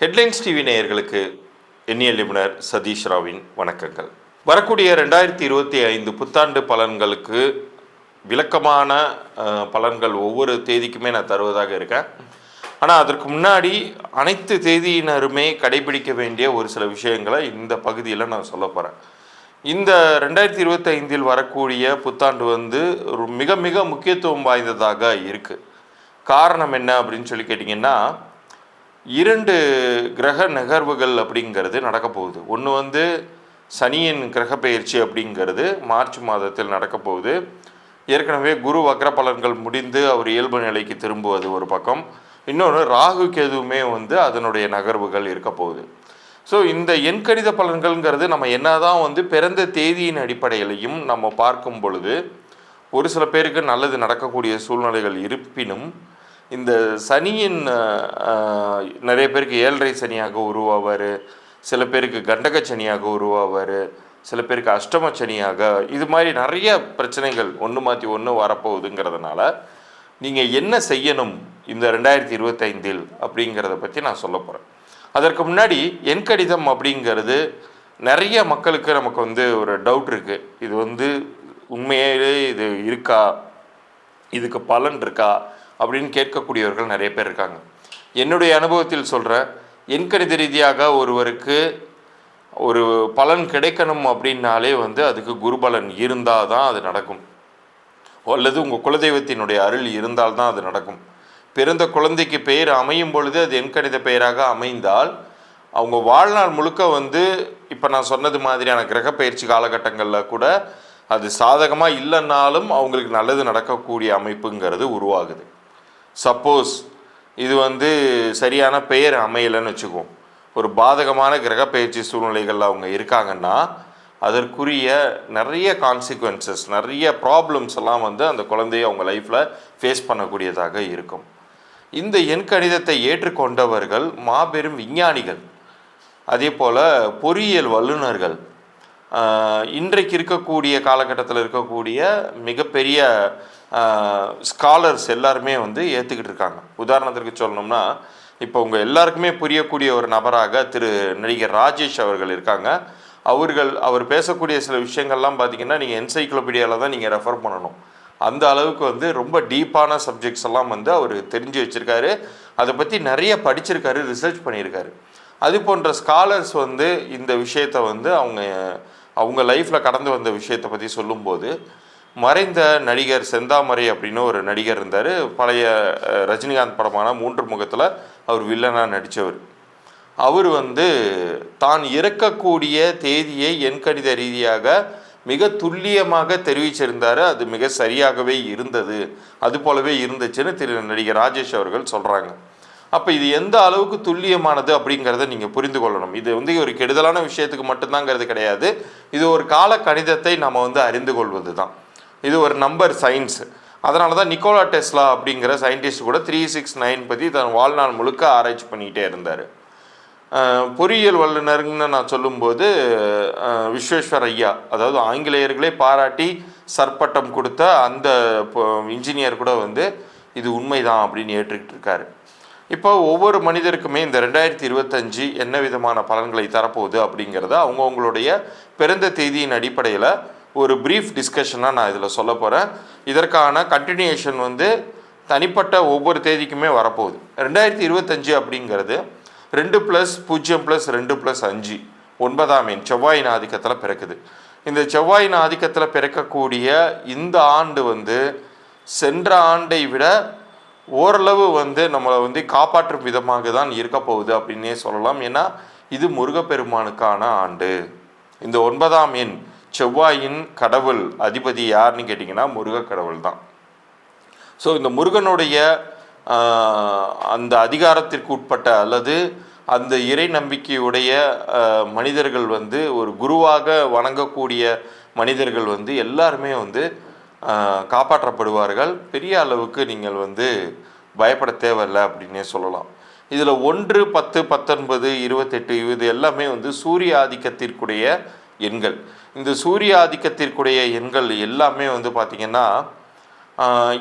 Headlines TV நேயர்களுக்கு எண்ணியல் நிபுணர் சதீஷ் ராவின் வணக்கங்கள். வரக்கூடிய ரெண்டாயிரத்தி இருபத்தி ஐந்து புத்தாண்டு பலன்களுக்கு விளக்கமான பலன்கள் ஒவ்வொரு தேதிக்குமே நான் தருவதாக இருக்கேன். ஆனால் அதற்கு முன்னாடி அனைத்து தேதியினருமே கடைபிடிக்க வேண்டிய ஒரு சில விஷயங்களை இந்த பகுதியில் நான் சொல்ல போகிறேன் இந்த ரெண்டாயிரத்தி இருபத்தி ஐந்தில் வரக்கூடிய புத்தாண்டு வந்து மிக மிக முக்கியத்துவம் வாய்ந்ததாக இருக்குது காரணம் என்ன அப்படின்னு சொல்லி கேட்டிங்கன்னா இரண்டு கிரக நகர்வுகள் அப்படிங்கிறது நடக்க போகுது. ஒன்று வந்து சனியின் கிரக பயிற்சி அப்படிங்கிறது மார்ச் மாதத்தில் நடக்க போகுது. ஏற்கனவே குரு வக்ர பலன்கள் முடிந்து அவர் இயல்பு நிலைக்கு திரும்புவது ஒரு பக்கம். இன்னொன்று ராகு கேதுவுமே வந்து அதனுடைய நகர்வுகள் இருக்க போகுது. ஸோ இந்த எண்கணித பலன்கள்ங்கிறது நம்ம என்ன தான் வந்து பிறந்த தேதியின் அடிப்படையிலையும் நம்ம பார்க்கும் பொழுது ஒரு சில பேருக்கு நல்லது நடக்கக்கூடிய சூழ்நிலைகள் இருப்பினும் இந்த சனியின் நிறைய பேருக்கு ஏழரை சனியாக உருவாவார் சில பேருக்கு கண்டக சனியாக உருவாவார் சில பேருக்கு அஷ்டம சனியாக இது மாதிரி நிறைய பிரச்சனைகள் ஒன்று மாற்றி ஒன்று வரப்போகுதுங்கிறதுனால நீங்கள் என்ன செய்யணும் இந்த ரெண்டாயிரத்தி இருபத்தைந்தில் அப்படிங்கிறத பற்றி நான் சொல்ல போகிறேன் அதற்கு முன்னாடி என் கடிதம் அப்படிங்கிறது நிறைய மக்களுக்கு நமக்கு வந்து ஒரு டவுட் இருக்குது இது வந்து உண்மையிலே இது இருக்கா? இதுக்கு பலன் இருக்கா? அப்படின்னு கேட்கக்கூடியவர்கள் நிறைய பேர் இருக்காங்க. என்னுடைய அனுபவத்தில் சொல்கிறேன் எண்கணித ரீதியாக ஒருவருக்கு ஒரு பலன் கிடைக்கணும் அப்படின்னாலே வந்து அதுக்கு குருபலன் இருந்தால் தான் அது நடக்கும். அல்லது உங்கள் குலதெய்வத்தினுடைய அருள் இருந்தால் தான் அது நடக்கும். பிறந்த குழந்தைக்கு பெயர் அமையும் பொழுது அது எண்கணித பெயராக அமைந்தால் அவங்க வாழ்நாள் முழுக்க வந்து இப்போ நான் சொன்னது மாதிரியான கிரக பயிற்சி காலகட்டங்களில் கூட அது சாதகமாக இல்லைன்னாலும் அவங்களுக்கு நல்லது நடக்கக்கூடிய அமைப்புங்கிறது உருவாகுது. சப்போஸ் இது வந்து சரியான பெயர் அமையலைன்னு வச்சுக்குவோம் ஒரு பாதகமான கிரக பயிற்சி சூழ்நிலைகளில் அவங்க இருக்காங்கன்னா அதற்குரிய நிறைய கான்சிக்வன்சஸ் நிறைய ப்ராப்ளம்ஸ் எல்லாம் வந்து அந்த குழந்தைய அவங்க லைஃப்பில் ஃபேஸ் பண்ணக்கூடியதாக இருக்கும். இந்த எண் கணிதத்தை ஏற்றுக்கொண்டவர்கள் மாபெரும் விஞ்ஞானிகள். அதே போல் பொறியியல் வல்லுநர்கள். இன்றைக்கு இருக்கக்கூடிய காலகட்டத்தில் இருக்கக்கூடிய மிகப்பெரிய ஸ்காலர்ஸ் எல்லாருமே வந்து ஏற்றுக்கிட்டு இருக்காங்க. உதாரணத்திற்கு சொல்லணும்னா இப்போ உங்கள் எல்லாருக்குமே புரியக்கூடிய ஒரு நபராக திரு நடிகர் ராஜேஷ் அவர்கள் இருக்காங்க. அவர்கள் அவர் பேசக்கூடிய சில விஷயங்கள்லாம் பார்த்தீங்கன்னா நீங்கள் என்சைக்ளோபீடியாவில் தான் நீங்கள் ரெஃபர் பண்ணணும். அந்த அளவுக்கு வந்து ரொம்ப டீப்பான சப்ஜெக்ட்ஸ் எல்லாம் வந்து அவர் தெரிஞ்சு வச்சுருக்காரு. அதை பற்றி நிறைய படிச்சிருக்காரு ரிசர்ச் பண்ணியிருக்காரு. அது போன்ற ஸ்காலர்ஸ் வந்து இந்த விஷயத்தை வந்து அவங்க அவங்க லைஃப்பில் கடந்து வந்த விஷயத்தை பற்றி சொல்லும்போது மறைந்த நடிகர் செந்தாமரை அப்படின்னு ஒரு நடிகர் இருந்தார். பழைய ரஜினிகாந்த் படமான மூன்று முகத்தில் அவர் வில்லனாக நடித்தவர் அவர் வந்து தான் இறக்கக்கூடிய தேதியை எண்கணித ரீதியாக மிக துல்லியமாக தெரிவிச்சிருந்தார். அது மிக சரியாகவே இருந்தது. அது போலவே இருந்துச்சுன்னு திரு நடிகர் ராஜேஷ் அவர்கள் சொல்கிறாங்க அப்போ இது எந்த அளவுக்கு துல்லியமானது அப்படிங்கிறத நீங்கள் புரிந்து கொள்ளணும். இது வந்து ஒரு கெடுதலான விஷயத்துக்கு மட்டும்தாங்கிறது கிடையாது. இது ஒரு கால கணிதத்தை நம்ம வந்து அறிந்து கொள்வது தான் இது ஒரு நம்பர் சயின்ஸ் அதனால தான் நிக்கோலா டெஸ்லா அப்படிங்கிற சயின்டிஸ்ட் கூட த்ரீ சிக்ஸ் நைன் பற்றி தன் வாழ்நாள் முழுக்க ஆராய்ச்சி பண்ணிக்கிட்டே இருந்தார். பொறியியல் வல்லுநருங்கன்னு நான் சொல்லும்போது விஸ்வேஸ்வர் ஐயா அதாவது ஆங்கிலேயர்களே பாராட்டி சற்பட்டம் கொடுத்த அந்த இன்ஜினியர் கூட வந்து இது உண்மைதான் அப்படின்னு ஏற்றுக்கிட்டு இருக்காரு. இப்போ ஒவ்வொரு மனிதருக்குமே இந்த ரெண்டாயிரத்தி இருபத்தஞ்சு என்ன விதமான பலன்களை தரப்போகுது அப்படிங்கிறத அவங்கவுங்களுடைய பிறந்த தேதியின் அடிப்படையில் ஒரு ப்ரீஃப் டிஸ்கஷனாக நான் இதில் சொல்ல போகிறேன் இதற்கான கண்டினியூஷன் வந்து தனிப்பட்ட ஒவ்வொரு தேதிக்குமே வரப்போகுது. ரெண்டாயிரத்தி இருபத்தஞ்சு அப்படிங்கிறது ரெண்டு ப்ளஸ் பூஜ்ஜியம் ப்ளஸ் ரெண்டு ப்ளஸ் அஞ்சு ஒன்பதாம் எண் செவ்வாயின் ஆதிக்கத்தில் பிறக்குது. இந்த செவ்வாயின் ஆதிக்கத்தில் பிறக்கக்கூடிய இந்த ஆண்டு வந்து சென்ற ஆண்டை விட ஓரளவு வந்து நம்மளை வந்து காப்பாற்றும் விதமாக தான் இருக்க போகுது அப்படின்னே சொல்லலாம். ஏன்னா இது முருகப்பெருமானுக்கான ஆண்டு. இந்த ஒன்பதாம் எண் செவ்வாயின் கடவுள் அதிபதி யாருன்னு கேட்டிங்கன்னா முருக கடவுள் தான். ஸோ இந்த முருகனுடைய அந்த அதிகாரத்திற்கு உட்பட்ட அல்லது அந்த இறை நம்பிக்கையுடைய மனிதர்கள் வந்து ஒரு குருவாக வணங்கக்கூடிய மனிதர்கள் வந்து எல்லாருமே வந்து காப்பாற்றப்படுவார்கள். பெரிய அளவுக்கு நீங்கள் வந்து பயப்பட தேவையில்லை அப்படின்னே சொல்லலாம். இதில் ஒன்று பத்து பத்தொன்பது இருபத்தெட்டு இது எல்லாமே வந்து சூரிய ஆதிக்கத்திற்குடைய எண்கள். இந்த சூரிய ஆதிக்கத்திற்குடைய எண்கள் எல்லாமே வந்து பார்த்திங்கன்னா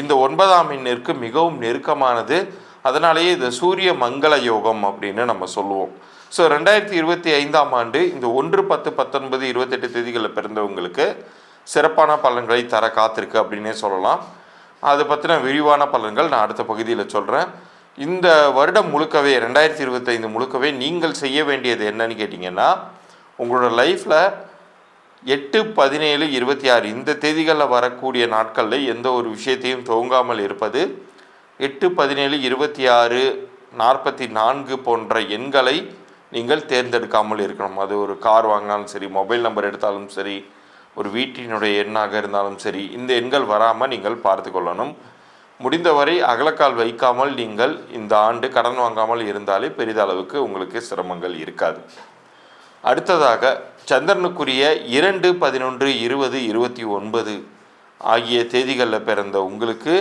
இந்த ஒன்பதாம் எண்ணிற்கு மிகவும் நெருக்கமானது. அதனாலேயே இந்த சூரிய மங்கள யோகம் அப்படின்னு நம்ம சொல்லுவோம். ஸோ ரெண்டாயிரத்தி இருபத்தி ஐந்தாம் ஆண்டு இந்த ஒன்று பத்து பத்தொன்பது இருபத்தெட்டு தேதிகளில் பிறந்தவங்களுக்கு சிறப்பான பலன்களை தர காத்திருக்கு அப்படின்னே சொல்லலாம். அதை பற்றின விரிவான பலன்கள் நான் அடுத்த பகுதியில் சொல்கிறேன் இந்த வருடம் முழுக்கவே ரெண்டாயிரத்தி இருபத்தைந்து முழுக்கவே நீங்கள் செய்ய வேண்டியது என்னன்னு கேட்டிங்கன்னா உங்களோட லைஃப்பில் எட்டு பதினேழு இருபத்தி ஆறு இந்த தேதிகளில் வரக்கூடிய நாட்களில் எந்த ஒரு விஷயத்தையும் துவங்காமல் இருப்பது. எட்டு பதினேழு இருபத்தி ஆறு நாற்பத்தி நான்கு போன்ற எண்களை நீங்கள் தேர்ந்தெடுக்காமல் இருக்கணும். அது ஒரு கார் வாங்கினாலும் சரி மொபைல் நம்பர் எடுத்தாலும் சரி ஒரு வீட்டினுடைய எண்ணாக இருந்தாலும் சரி இந்த எண்கள் வராமல் நீங்கள் பார்த்து கொள்ளணும். முடிந்தவரை அகலக்கால் வைக்காமல் நீங்கள் இந்த ஆண்டு கடன் வாங்காமல் இருந்தாலே பெரிதளவுக்கு உங்களுக்கு சிரமங்கள் இருக்காது. அடுத்ததாக சந்திரனுக்குரிய இரண்டு பதினொன்று இருபது இருபத்தி ஒன்பது ஆகிய தேதிகளில் பிறந்த உங்களுக்கு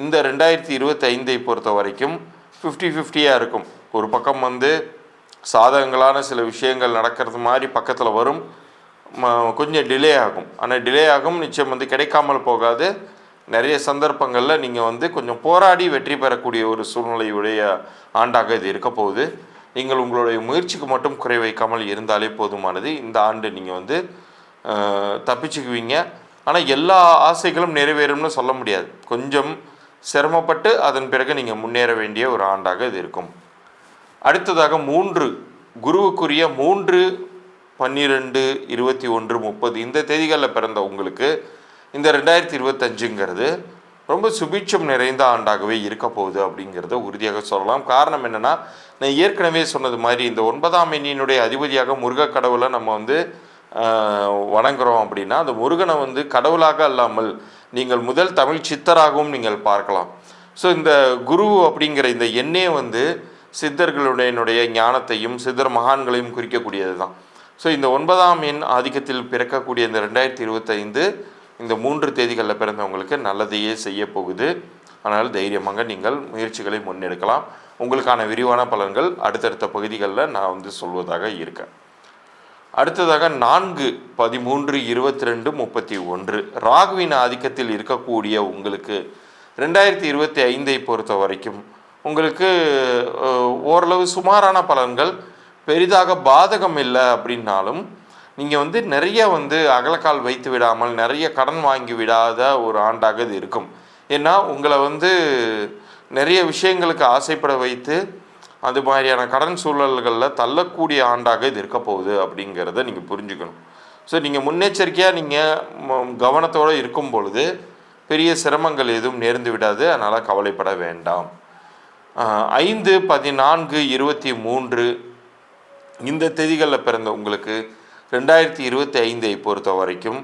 இந்த ரெண்டாயிரத்தி இருபத்தி ஐந்தை பொறுத்த வரைக்கும் ஃபிஃப்டி ஃபிஃப்டியாக இருக்கும். ஒரு பக்கம் வந்து சாதகங்களான சில விஷயங்கள் நடக்கிறது மாதிரி பக்கத்தில் வரும். கொஞ்சம் டிலே ஆகும். ஆனால் டிலே ஆகும் நிச்சயம் வந்து கிடைக்காமல் போகாது. நிறைய சந்தர்ப்பங்களில் நீங்கள் வந்து கொஞ்சம் போராடி வெற்றி பெறக்கூடிய ஒரு சூழ்நிலையுடைய ஆண்டாக இது இருக்க போகுது. நீங்கள் உங்களுடைய முயற்சிக்கு மட்டும் குறை வைக்காமல் இருந்தாலே போதுமானது. இந்த ஆண்டு நீங்கள் வந்து தப்பிச்சுக்குவீங்க. ஆனால் எல்லா ஆசைகளும் நிறைவேறும்னு சொல்ல முடியாது. கொஞ்சம் சிரமப்பட்டு அதன் பிறகு நீங்கள் முன்னேற வேண்டிய ஒரு ஆண்டாக இது இருக்கும். அடுத்ததாக மூன்று குருவுக்குரிய மூன்று பன்னிரெண்டு இருபத்தி ஒன்று முப்பது இந்த தேதிகளில் பிறந்த உங்களுக்கு இந்த ரெண்டாயிரத்தி இருபத்தஞ்சுங்கிறது ரொம்ப சுபிட்சம் நிறைந்த ஆண்டாகவே இருக்க போகுது அப்படிங்கிறத உறுதியாக சொல்லலாம். காரணம் என்னென்னா நான் ஏற்கனவே சொன்னது மாதிரி இந்த ஒன்பதாம் எண்ணினுடைய அதிபதியாக முருக கடவுளை நம்ம வந்து வணங்குறோம் அப்படின்னா அந்த முருகனை வந்து கடவுளாக அல்லாமல் நீங்கள் முதல் தமிழ் சித்தராகவும் நீங்கள் பார்க்கலாம். ஸோ இந்த குரு அப்படிங்கிற இந்த எண்ணே வந்து சித்தர்களுடைய ஞானத்தையும் சித்தர் மகான்களையும் குறிக்கக்கூடியது தான் ஸோ இந்த ஒன்பதாம் எண் ஆதிக்கத்தில் பிறக்கக்கூடிய இந்த ரெண்டாயிரத்தி இருபத்தைந்து இந்த மூன்று தேதிகளில் பிறந்தவங்களுக்கு நல்லதையே செய்ய போகுது ஆனால் தைரியமாக நீங்கள் முயற்சிகளை முன்னெடுக்கலாம். உங்களுக்கான விரிவான பலன்கள் அடுத்தடுத்த பகுதிகளில் நான் வந்து சொல்வதாக இருக்கேன் அடுத்ததாக நான்கு பதிமூன்று இருபத்தி ரெண்டு முப்பத்தி ஒன்று. ராகுவின் ஆதிக்கத்தில் இருக்கக்கூடிய உங்களுக்கு ரெண்டாயிரத்தி இருபத்தி ஐந்தை பொறுத்த வரைக்கும் உங்களுக்கு ஓரளவு சுமாரான பலன்கள். பெரிதாக பாதகம் இல்லை அப்படின்னாலும் நீங்கள் வந்து நிறைய வந்து அகலக்கால் வைத்து விடாமல் நிறைய கடன் வாங்கி விடாத ஒரு ஆண்டாக இது இருக்கும். ஏன்னா உங்களை வந்து நிறைய விஷயங்களுக்கு ஆசைப்பட வைத்து அது மாதிரியான கடன் சூழல்களில் தள்ளக்கூடிய ஆண்டாக இது இருக்க போகுது அப்படிங்கிறத நீங்கள் புரிஞ்சுக்கணும். ஸோ நீங்கள் முன்னெச்சரிக்கையாக நீங்கள் கவனத்தோடு இருக்கும் பொழுது பெரிய சிரமங்கள் எதுவும் நேர்ந்து விடாது. அதனால் கவலைப்பட வேண்டாம். ஐந்து பதினான்கு இருபத்தி மூன்று இந்த தேதிகளில் பிறந்த உங்களுக்கு ரெண்டாயிரத்தி இருபத்தி ஐந்தை பொறுத்த வரைக்கும்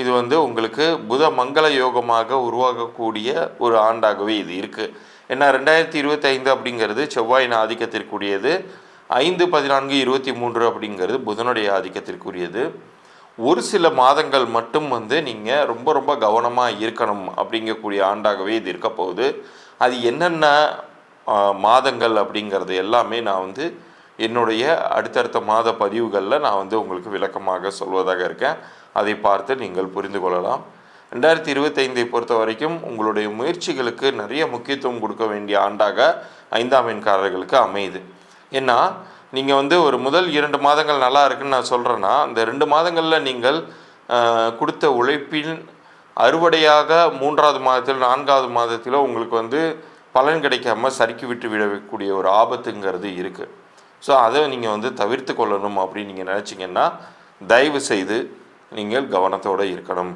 இது வந்து உங்களுக்கு புத மங்கள யோகமாக உருவாகக்கூடிய ஒரு ஆண்டாகவே இது இருக்குது ஏன்னா ரெண்டாயிரத்தி இருபத்தி ஐந்து அப்படிங்கிறது செவ்வாயின் ஆதிக்கத்திற்குரியது. ஐந்து பதினான்கு இருபத்தி மூன்று அப்படிங்கிறது புதனுடைய ஆதிக்கத்திற்குரியது. ஒரு சில மாதங்கள் மட்டும் வந்து நீங்கள் ரொம்ப ரொம்ப கவனமாக இருக்கணும் அப்படிங்கக்கூடிய ஆண்டாகவே இது இருக்க போகுது. அது என்னென்ன மாதங்கள் அப்படிங்கிறது எல்லாமே நான் வந்து என்னுடைய அடுத்தடுத்த மாத பதிவுகளில் நான் வந்து உங்களுக்கு விளக்கமாக சொல்வதாக இருக்கேன். அதை பார்த்து நீங்கள் புரிந்து கொள்ளலாம். ரெண்டாயிரத்தி இருபத்தைந்தை பொறுத்த வரைக்கும் உங்களுடைய முயற்சிகளுக்கு நிறைய முக்கியத்துவம் கொடுக்க வேண்டிய ஆண்டாக ஐந்தாம் எண்காரர்களுக்கு அமையுது. ஏன்னா நீங்கள் வந்து ஒரு முதல் இரண்டு மாதங்கள் நல்லா இருக்குன்னு நான் சொல்கிறேன்னா அந்த ரெண்டு மாதங்களில் நீங்கள் கொடுத்த உழைப்பின் அறுவடையாக மூன்றாவது மாதத்தில் நான்காவது மாதத்திலோ உங்களுக்கு வந்து பலன் கிடைக்காம சறுக்கி விட்டு விடக்கூடிய ஒரு ஆபத்துங்கிறது இருக்குது ஸோ அதை நீங்கள் வந்து தவிர்த்து கொள்ளணும் அப்படின்னு நீங்கள் நினச்சிங்கன்னா தயவு செய்து நீங்கள் கவனத்தோடு இருக்கணும்.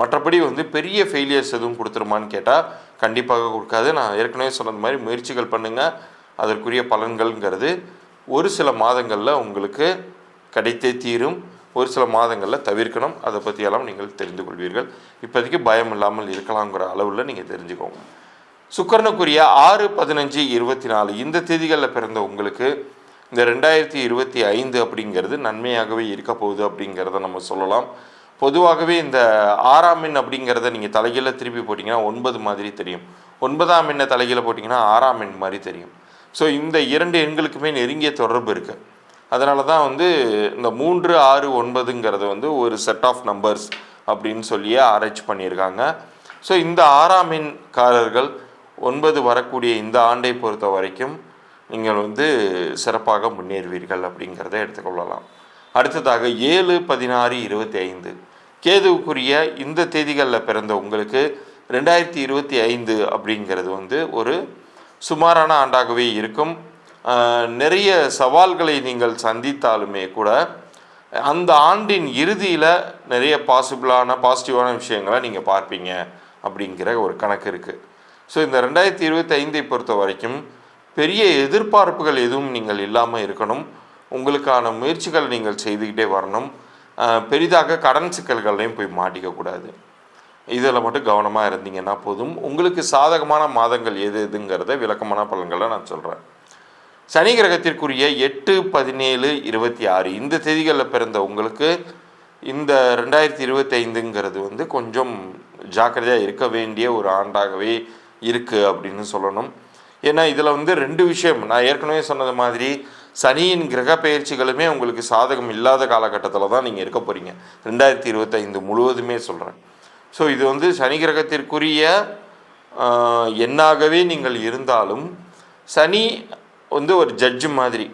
மற்றபடி வந்து பெரிய ஃபெயிலியர்ஸ் எதுவும் கொடுத்துருமான்னு கேட்டால் கண்டிப்பாக கொடுக்காது. நான் ஏற்கனவே சொன்னது மாதிரி முயற்சிகள் பண்ணுங்கள் அதற்குரிய பலன்கள்ங்கிறது ஒரு சில மாதங்களில் உங்களுக்கு கிடைத்தே தீரும். ஒரு சில மாதங்களில் தவிர்க்கணும். அதை பற்றியெல்லாம் நீங்கள் தெரிந்து கொள்வீர்கள். இப்போதைக்கு பயம் இல்லாமல் இருக்கலாங்கிற அளவில் நீங்கள் தெரிஞ்சுக்கோங்க. சுக்கரனுக்குரிய ஆறு பதினஞ்சு இருபத்தி நாலு இந்த தேதிகளில் பிறந்த உங்களுக்கு இந்த ரெண்டாயிரத்தி இருபத்தி ஐந்து அப்படிங்கிறது நன்மையாகவே இருக்க போகுது அப்படிங்கிறத நம்ம சொல்லலாம். பொதுவாகவே இந்த ஆறாம் எண் அப்படிங்கிறத நீங்கள் தலைகீழ திருப்பி போட்டிங்கன்னா ஒன்பது மாதிரி தெரியும். ஒன்பதாம் எண்ணை தலைகீழ போட்டிங்கன்னா ஆறாம் எண் மாதிரி தெரியும். ஸோ இந்த இரண்டு எண்களுக்குமே நெருங்கிய தொடர்பு இருக்குது அதனால தான் வந்து இந்த மூன்று ஆறு ஒன்பதுங்கிறது வந்து ஒரு செட் ஆஃப் நம்பர்ஸ் அப்படின்னு சொல்லியே ஆராய்ச்சி பண்ணியிருக்காங்க. ஸோ இந்த ஆறாம் எண்காரர்கள் ஒன்பது வரக்கூடிய இந்த ஆண்டை பொறுத்த வரைக்கும் நீங்கள் வந்து சிறப்பாக முன்னேறுவீர்கள் அப்படிங்கிறத எடுத்துக்கொள்ளலாம். அடுத்ததாக ஏழு பதினாறு இருபத்தி ஐந்து. கேதுவுக்குரிய இந்த தேதிகளில் பிறந்த உங்களுக்கு ரெண்டாயிரத்தி இருபத்தி ஐந்து அப்படிங்கிறது வந்து ஒரு சுமாரான ஆண்டாகவே இருக்கும். நிறைய சவால்களை நீங்கள் சந்தித்தாலுமே கூட அந்த ஆண்டின் இறுதியில் நிறைய பாசிபிளான பாசிட்டிவான விஷயங்களை நீங்கள் பார்ப்பீங்க அப்படிங்கிற ஒரு கணக்கு இருக்குது ஸோ இந்த ரெண்டாயிரத்தி இருபத்தி ஐந்தை பொறுத்த வரைக்கும் பெரிய எதிர்பார்ப்புகள் எதுவும் நீங்கள் இல்லாமல் இருக்கணும். உங்களுக்கான முயற்சிகள் நீங்கள் செய்துக்கிட்டே வரணும். பெரிதாக கடன் சிக்கல்கள்லையும் போய் மாட்டிக்கக்கூடாது இதில் மட்டும் கவனமாக இருந்தீங்கன்னா போதும். உங்களுக்கு சாதகமான மாதங்கள் எது எதுங்கிறத விளக்கமான பலன்களை நான் சொல்கிறேன் சனி கிரகத்திற்குரிய எட்டு பதினேழு இருபத்தி ஆறு இந்த தேதிகளில் பிறந்த உங்களுக்கு இந்த ரெண்டாயிரத்தி இருபத்தைந்துங்கிறது வந்து கொஞ்சம் ஜாக்கிரதையாக இருக்க வேண்டிய ஒரு ஆண்டாகவே இருக்குது அப்படின்னு சொல்லணும். ஏன்னா இதில் வந்து ரெண்டு விஷயம். நான் ஏற்கனவே சொன்னது மாதிரி சனியின் கிரக பயிற்சிகளுமே உங்களுக்கு சாதகம் இல்லாத காலகட்டத்தில் தான் நீங்கள் இருக்க போகிறீங்க ரெண்டாயிரத்தி இருபத்தைந்து முழுவதுமே சொல்கிறேன் ஸோ இது வந்து சனி கிரகத்திற்குரிய எண்ணாகவே நீங்கள் இருந்தாலும் சனி வந்து ஒரு ஜட்ஜு மாதிரி.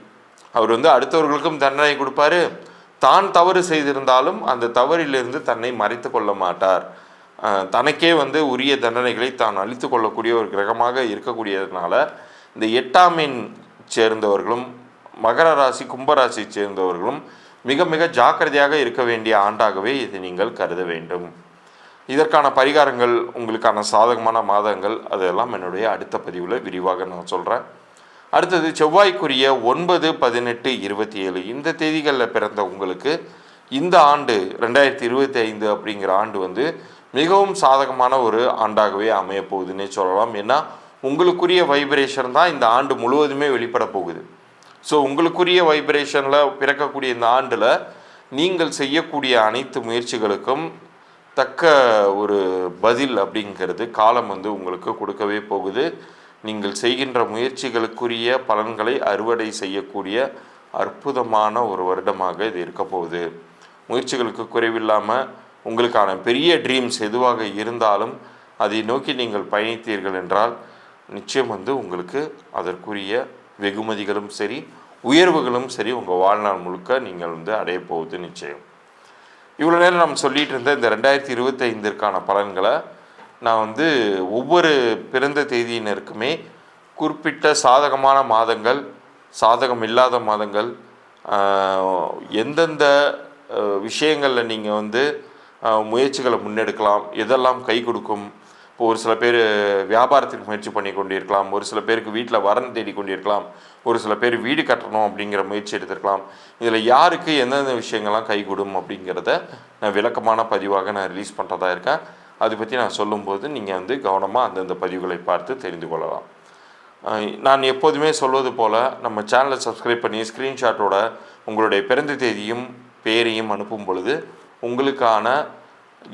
அவர் வந்து அடுத்தவர்களுக்கும் தண்டனை கொடுப்பாரு. தான் தவறு செய்திருந்தாலும் அந்த தவறிலிருந்து தன்னை மறைத்து கொள்ள மாட்டார். தனக்கே வந்து உரிய தண்டனைகளை தான் அளித்து கொள்ளக்கூடிய ஒரு கிரகமாக இருக்கக்கூடியதுனால இந்த எட்டாம் எண் சேர்ந்தவர்களும் மகர ராசி கும்பராசி சேர்ந்தவர்களும் மிக மிக ஜாக்கிரதையாக இருக்க வேண்டிய ஆண்டாகவே இதை நீங்கள் கருத வேண்டும். இதற்கான பரிகாரங்கள் உங்களுக்கான சாதகமான மாதங்கள் அதெல்லாம் என்னுடைய அடுத்த பதிவில் விரிவாக நான் சொல்கிறேன் அடுத்தது செவ்வாய்க்குரிய ஒன்பது பதினெட்டு இருபத்தி ஏழு இந்த தேதிகளில் பிறந்த உங்களுக்கு இந்த ஆண்டு ரெண்டாயிரத்தி இருபத்தி ஐந்து அப்படிங்கிற ஆண்டு வந்து மிகவும் சாதகமான ஒரு ஆண்டாகவே அமைய போகுதுன்னே சொல்லலாம். ஏன்னா உங்களுக்குரிய வைப்ரேஷன் தான் இந்த ஆண்டு முழுவதுமே வெளிப்பட போகுது. ஸோ உங்களுக்குரிய வைப்ரேஷனில் பிறக்கக்கூடிய இந்த ஆண்டில் நீங்கள் செய்யக்கூடிய அனைத்து முயற்சிகளுக்கும் தக்க ஒரு பதில் அப்படிங்கிறது காலம் வந்து உங்களுக்கு கொடுக்கவே போகுது. நீங்கள் செய்கின்ற முயற்சிகளுக்குரிய பலன்களை அறுவடை செய்யக்கூடிய அற்புதமான ஒரு வருடமாக இது இருக்க போகுது. முயற்சிகளுக்கு குறைவில்லாமல் உங்களுக்கான பெரிய ட்ரீம்ஸ் எதுவாக இருந்தாலும் அதை நோக்கி நீங்கள் பயணித்தீர்கள் என்றால் நிச்சயம் வந்து உங்களுக்கு அதற்குரிய வெகுமதிகளும் சரி உயர்வுகளும் சரி உங்கள் வாழ்நாள் முழுக்க நீங்கள் வந்து அடைய போவது நிச்சயம். இவ்வளோ நேரம் நம்ம சொல்லிட்டு இருந்த இந்த ரெண்டாயிரத்தி இருபத்தைந்திற்கான பலன்களை நான் வந்து ஒவ்வொரு பிறந்த தேதியினருக்குமே குறிப்பிட்ட சாதகமான மாதங்கள் சாதகம் இல்லாத மாதங்கள் எந்தெந்த விஷயங்களில் நீங்கள் வந்து முயற்சிகளை முன்னெடுக்கலாம். எதெல்லாம் கை கொடுக்கும்? இப்போ ஒரு சில பேர் வியாபாரத்துக்கு முயற்சி பண்ணி கொண்டிருக்கலாம். ஒரு சில பேருக்கு வீட்டில் வரன் தேடி கொண்டிருக்கலாம். ஒரு சில பேர் வீடு கட்டணும் அப்படிங்கிற முயற்சி எடுத்திருக்கலாம். இதில் யாருக்கு எந்தெந்த விஷயங்கள்லாம் கைகூடும் அப்படிங்கிறத நான் விளக்கமான பதிவாக நான் ரிலீஸ் பண்ணுறதா இருக்கேன். அதை பற்றி நான் சொல்லும்போது நீங்கள் வந்து கவனமாக அந்தந்த பதிவுகளை பார்த்து தெரிந்து கொள்ளலாம். நான் எப்போதுமே சொல்வது போல் நம்ம சேனலை சப்ஸ்கிரைப் பண்ணி ஸ்க்ரீன்ஷாட்டோட உங்களுடைய பிறந்த தேதியும் பேரையும் அனுப்பும் பொழுது உங்களுக்கான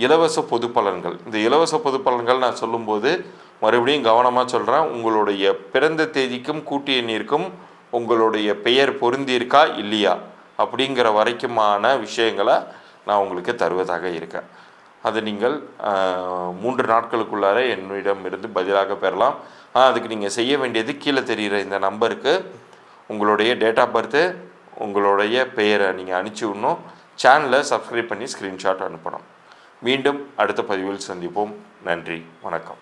இலவச பொது பலன்கள். இந்த இலவச பொது பலன்கள் நான் சொல்லும்போது மறுபடியும் கவனமாக சொல்கிறேன் உங்களுடைய பிறந்த தேதிக்கும் கூட்டு எண்ணிற்கும் உங்களுடைய பெயர் பொருந்தியிருக்கா இல்லையா அப்படிங்கிற வரைக்குமான விஷயங்களை நான் உங்களுக்கு தருவதாக இருக்கேன். அது நீங்கள் மூன்று நாட்களுக்குள்ளார என்னிடம் இருந்து பதிலாக பெறலாம். அதுக்கு நீங்கள் செய்ய வேண்டியது கீழே தெரிகிற இந்த நம்பருக்கு உங்களுடைய டேட் ஆஃப் பர்த்து உங்களுடைய பெயரை நீங்கள் அனுப்பிச்சி விடணும். சேனலை சப்ஸ்கிரைப் பண்ணி ஸ்க்ரீன்ஷாட் அனுப்பணும். மீண்டும் அடுத்த பதிவில் சந்திப்போம். நன்றி. வணக்கம்.